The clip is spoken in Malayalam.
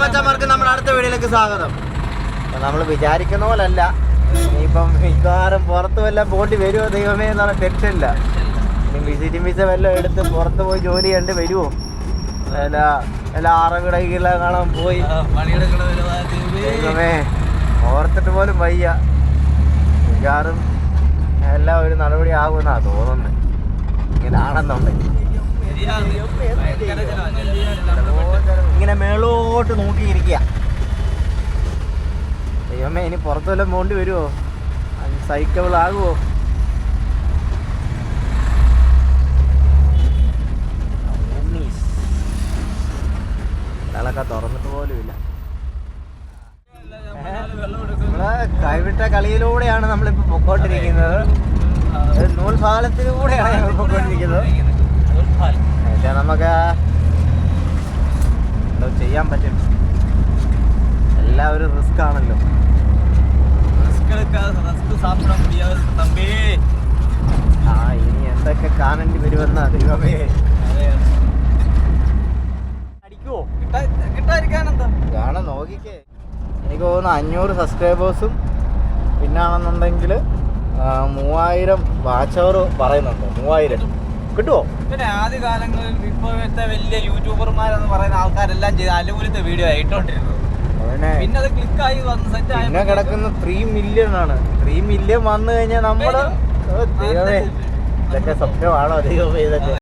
മച്ചന്മാർക്ക് നമ്മുടെ അടുത്ത വീഡിയോയിലേക്ക് സ്വാഗതം. നമ്മൾ വിചാരിക്കുന്ന പോലല്ല. ഇനിയിപ്പം മിക്കവാറും പുറത്ത് വല്ലതും പോണ്ടി വരുമോ ദൈവമേ എന്നുള്ള ടെൻഷനില്ല. ഇനി വിസിറ്റിംഗ് വിസ വല്ലതും എടുത്ത് പുറത്ത് പോയി ജോലി കണ്ട് വരുമോ അല്ല അല്ല ആറവിടകില കാണാൻ പോയി. ദൈവമേ ഓർത്തിട്ട് പോലും വയ്യ. മിക്കവാറും എല്ലാം ഒരു നടപടി ആകുമെന്നാ തോന്നുന്നത് ഇങ്ങനാണെന്നുണ്ടെങ്കിൽ. മേളോട്ട് നോക്കിയിരിക്കുക. ദൈവമേ ഇനി പുറത്തു വല്ലതും പോണ്ടി വരുമോ? സൈക്കിൾ ആകുമോ? ഇയാളൊക്കെ തുറന്നിട്ട് പോലും ഇല്ല. നമ്മൾ കൈവിട്ട കളിയിലൂടെയാണ് നമ്മളിപ്പോ പൊക്കോട്ടിരിക്കുന്നത് ഒരു നൂൽപാലത്തിലൂടെയാണ് ഞങ്ങൾ പൊക്കോണ്ടിരിക്കുന്നത്. പക്ഷേ നമുക്ക് ചെയ്യാൻ പറ്റും. എല്ലാവരും റിസ്ക് ആണല്ലോ. ആ ഇനി എന്തൊക്കെ കാണേണ്ടി വരുമെന്നാ ദൈവമേ. അടിക്കുവോ? കാണാൻ നോക്കിക്കേ. എനിക്ക് തോന്നുന്നു അഞ്ഞൂറ് സബ്സ്ക്രൈബേഴ്സും പിന്നാണെന്നുണ്ടെങ്കിൽ മൂവായിരം വാച്ച് അവർ പറയുന്നുണ്ട് മൂവായിരം. കിട്ടുമോ പിന്നെ ആദ്യ കാലങ്ങളിൽ ഇപ്പോഴത്തെ വലിയ യൂട്യൂബർമാരെന്ന് പറയുന്ന ആൾക്കാരെല്ലാം ചെയ്ത് അലുപുലത്തെ വീഡിയോ ഇട്ടോണ്ടിരുന്നത്. പിന്നെ അത് ക്ലിക്കായി വന്ന് സെറ്റ് ആയി പിന്നെ കിടക്കുന്ന ത്രീ മില്യൺ ആണ്. ത്രീ മില്യൺ വന്നു കഴിഞ്ഞാൽ നമ്മൾ ഇതൊക്കെ ദൈവമേ ഇതൊക്കെ?